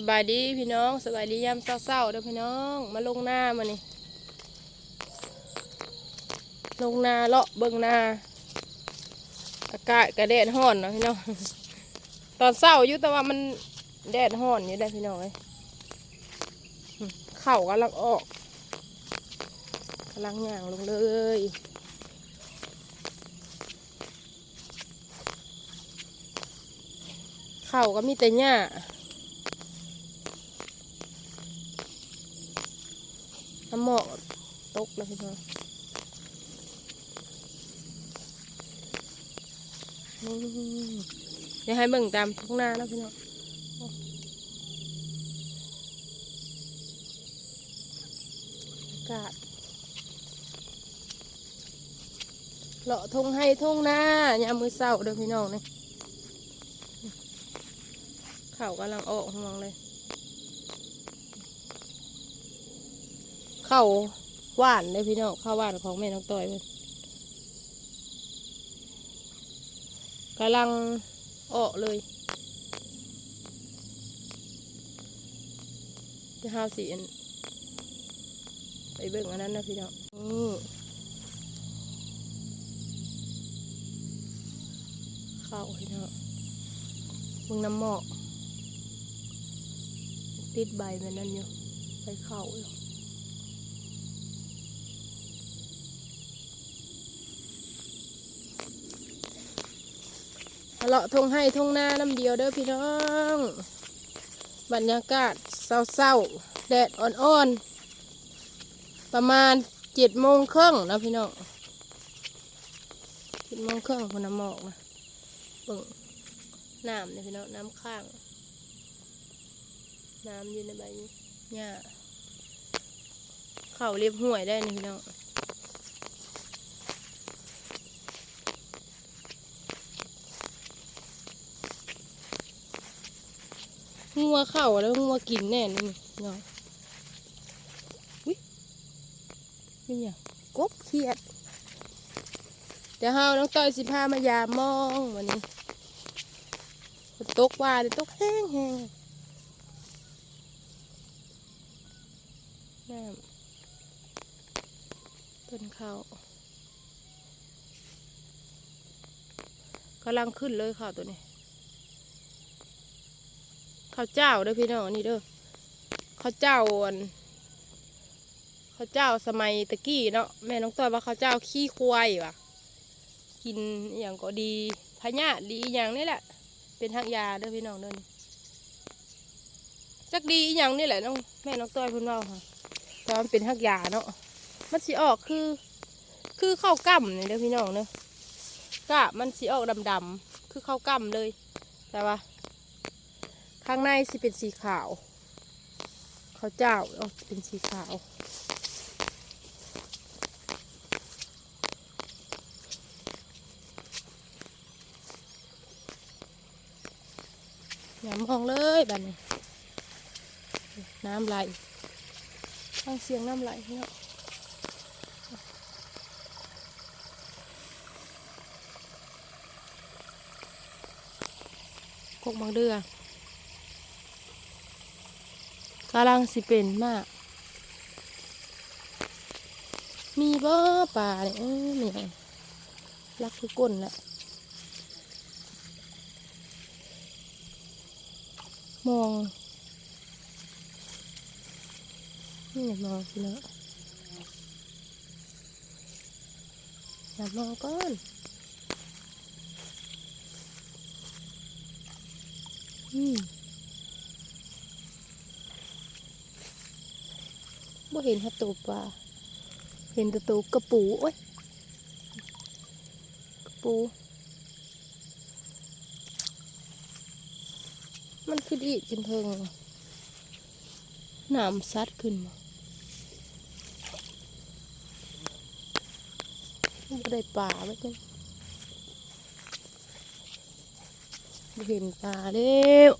สบายดีพี่น้องสบายดียามเศร้าๆเด้อพี่น้องมาลงหน้ามานี่ลงนาเลาะเบิ่งนาอากาศกระแดดห้อนเนาะพี่น้องตอนเศร้าอยู่แต่ว่ามันแดดห้อนอยู่ได้พี่น้องเอ้ยเข่ากำลังออกกำลังย่างลงเลยเข่าก็มีแต่หญ้าน้ำ หมอกตกแล้วพี่น้องเดี๋ยวให้เบิ่งตามทุ่งนาแล้วพี่น้องอากาศเลาะทงให้ทุ่งนายามมือเศร้าเด้อพี่น้องนี่เข่ากำลังออกห่วงเลย เข่าหวานเลยพี่น้องข้าวหวานของแม่น้องต้อยกำลังออกเลยจะห้าสีไปเบิ่งอันนั้นนะพี่น้องนี่เข้าพี่น้องมึงน้ำหมอกติดใบมันนั่นอยู่ใบเข่าอยู่ เลาะทงให้ทงหน้าน้ำเดียวเด้อพี่น้อง บรรยากาศเศร้าๆแดดอ่อนๆ ประมาณเจ็ดโมงครึ่งนะพี่น้องเจ็ดโมงครึ่งคนน้ำหมอกนะเบิ่งน้ำเนี่ยพี่น้องน้ำข้าง น้ำอยู่ในใบนี้หญ้าเข่าเรียบห่วยได้นี่พี่น้อง งัวเข่าแล้วงัวกินแน่นี่น้องอุ้ยนี่เนี่ยกบเขียด เดี๋ยวเฮาน้องต้อยสิพามายามองวันนี้ตกว่าเลยตกแห้งแห้งน้ำต้นข้าวกำลังขึ้นเลยข้าวตัวนี้ ข้าวเจ้าเด้อพี่น้องนี่เด้อข้าวเจ้าอันข้าวเจ้าสมัยตะกี้เนาะแม่น้องต้อยว่าข้าวเจ้าขี้ควายว่ะ กินอย่างก็ดีพญาดีอย่างนี่แหละ เป็นทักยาเด้อพี่น้องเด้อนี่จักดีอย่างนี่แหละน้องแม่น้องต้อยพิ่นเว่าค่ะตอนเป็นทักยาเนาะมันสีออกคือ คือข้าวกล้ำนี่เด้อพี่น้องเนาะกะมันสีออกดำๆคือข้าวกล้ำเลยแต่ว่า ข้างในสิเป็นสีขาวข้าวเจ้าออกเป็นสีขาวอย่ามองเลยแบบนี้ น้ำไหลฟังเสียงน้ำไหลเนาะกกมังเดือกำลังสิเป็นมาก มีบ่ป่าเนี่ยเนี่ยรักคือก้นแหละมอง นี่มองสิเนาะอย่ามองก่อนอืม บ่เห็นฮัตตูปลาเห็นต่ตัวกระปูโอ้ยกระปู มันขึ้นอีกจนเทิงน้ำซัดขึ้นมาไม่ได้ป่าไว้จังบ่เห็นป่าแล้ว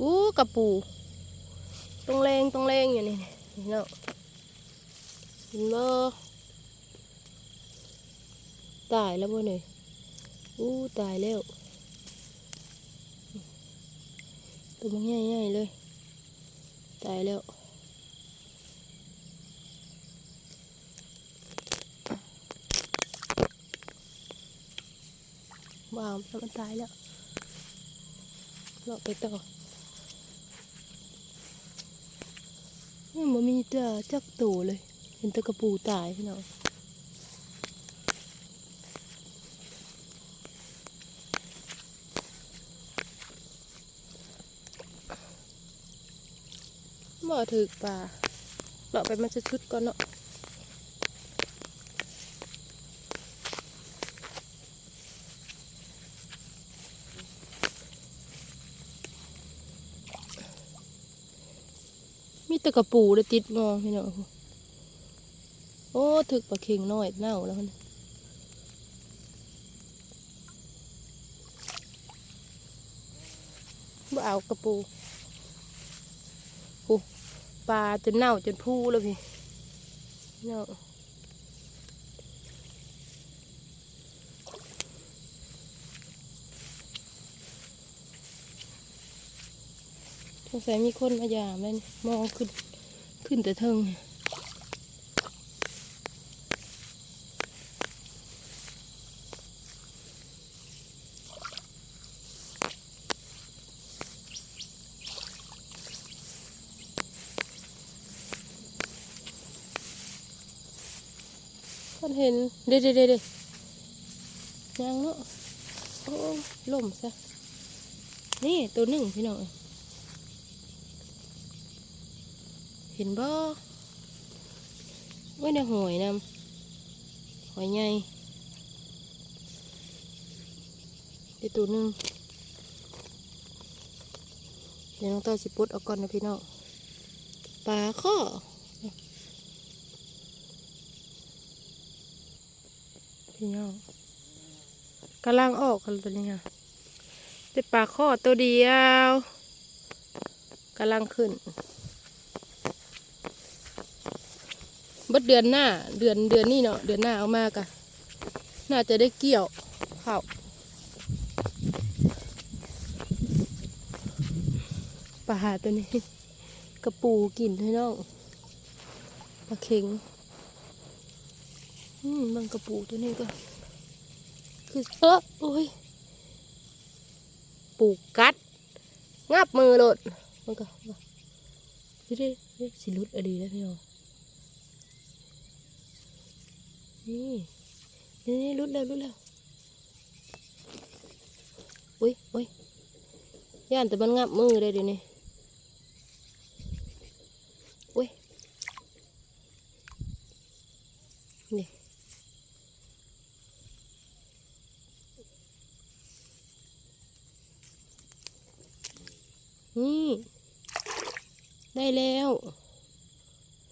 อู้กระปู ตรงแรงตรงแรงอยู่นี่นี่เนาะเห็นบ่ตายแล้วบ่เนี่ยอู้ตายแล้วตัวมันใหญ่ๆเลย ตายแล้วว้าวแล้วมันตายแล้วเราไปต่อ นี่มันมีแต่จักตูเลย เห็นตะกระปูตายพี่น้องบ่ถึกป่าเราไปมันจะชุดก่อนเนาะ ตะกระปูเลยติดงองพี่น้องโอ้ถึกปลาเค็งน้อยเน่าแล้วมันบ่เอากระปูคูปลาจนเน่าจนพูแล้วพี่เน่า สงสัยมีคนมายามแล้วนี่มองขึ้นขึ้นแต่เทิงคนเห็นเด็ดเด็ดเด็ดยังเนาะโอ้ล่มซะนี่ตัวหนึ่งพี่น้อง เห็นบ่ไว้ในหอยนำหอยใหญ่ไอตัวหนึ่งเดี๋ยวน้องต้อสิปุดเอาก่อนนะพี่น้องปลาข้อพี่น้องกำลังออกกันตัวนี้ค่ะได้ปลาข้อตัวเดียวกำลังขึ้น เบดเดือนหน้า เดือนเดือนนี้เนาะเดือนหน้าเอามากะน่าจะได้เกี่ยวข้าวปลาตัวนี้ กระปูกินให้น้องปลาเข็งอืมบางกระปูตัวนี้ก็ คือเออโอ้ยปูกัด งับมือโลดมันก็ดิดิสิลุดอะดีแล้วพี่น้อง นี่นี่นี่รุดแล้วรุดแล้วอุ้ยอุ้ยย่านแต่มันงับมือได้เดี๋ยวนี้อุ้ยนี่นี่ได้แล้ว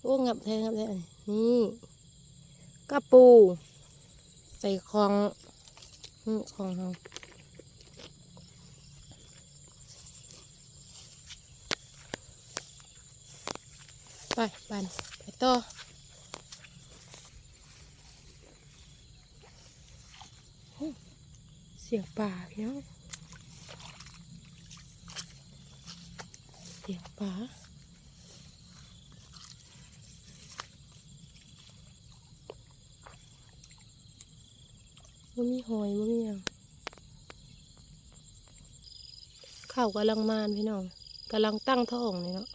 โอ้ งับแทงงับแทงนี่ กระปู ใส่คลองอืมคลองเราไปปันไปต่อโอ้เสียงป่าพี่น้องเสียงป่า มันมีหอยมันมีอย่างข้าวกำลังมานพี่น้องกำลังตั้งท้องเลยเนาะ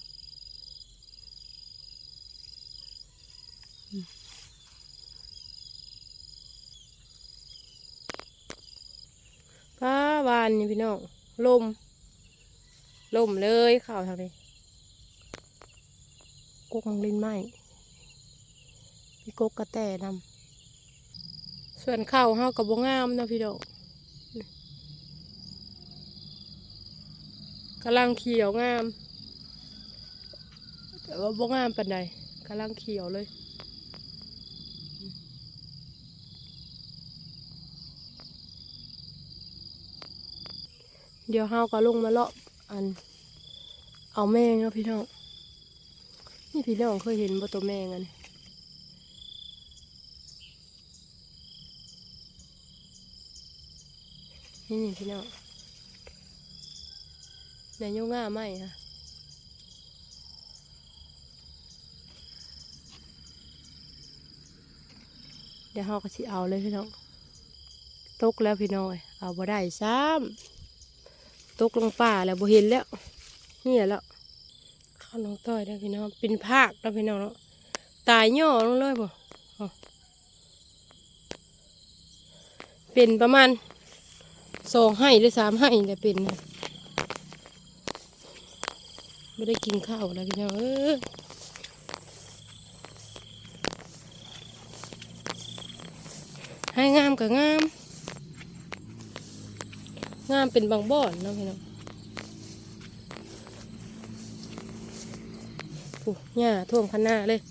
ป้าวานนี่พี่น้องลม ลมเลยข้าวทางนี้กกมังลินไหมพี่กกกระแตนำ ส่วนข้าวเฮากับบ่งามนะพี่ดอกกำลังเขียวงาม แต่ว่าบ่งามปานใดกำลังเขียวเลยเดี๋ยวเฮาก็ลงมาเลาะอัน เอาแมงนะพี่น้อง นี่พี่น้องเคยเห็นบ่ตัวแมงอันนี้ นี่นี่พี่น้องในโยง่าไหมค่ะเดี๋ยวเราก็สิเอาเลยพี่น้องตกแล้วพี่น้อยเอาบ่ได้ซ้ำตกลงป่าแล้วบ่เห็นแล้วนี่แล้วข้าวน้องต้อยแล้วพี่น้องเป็นภาคแล้วพี่น้องเนาะตายย่อลงเลยบ่เป็นประมาณ สองให้หรือสามให้แต่เป็นไม่ได้กินข้าวแล้วพี่น้องเออให้งามกับงาม งามเป็นบางบ่อนเนาะพี่น้องโอ้หญ้าท่วมคันหน้าเลย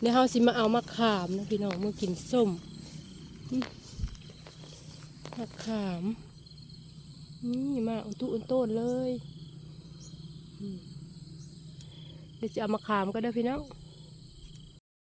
เดี๋ยวเฮาสิมาเอามะขามนะพี่น้องมากินส้ม อืมมะขาม นี่มาอุตุอุนโต้นเลยเดี๋ยวจะเอามาขามก็ได้พี่น้อง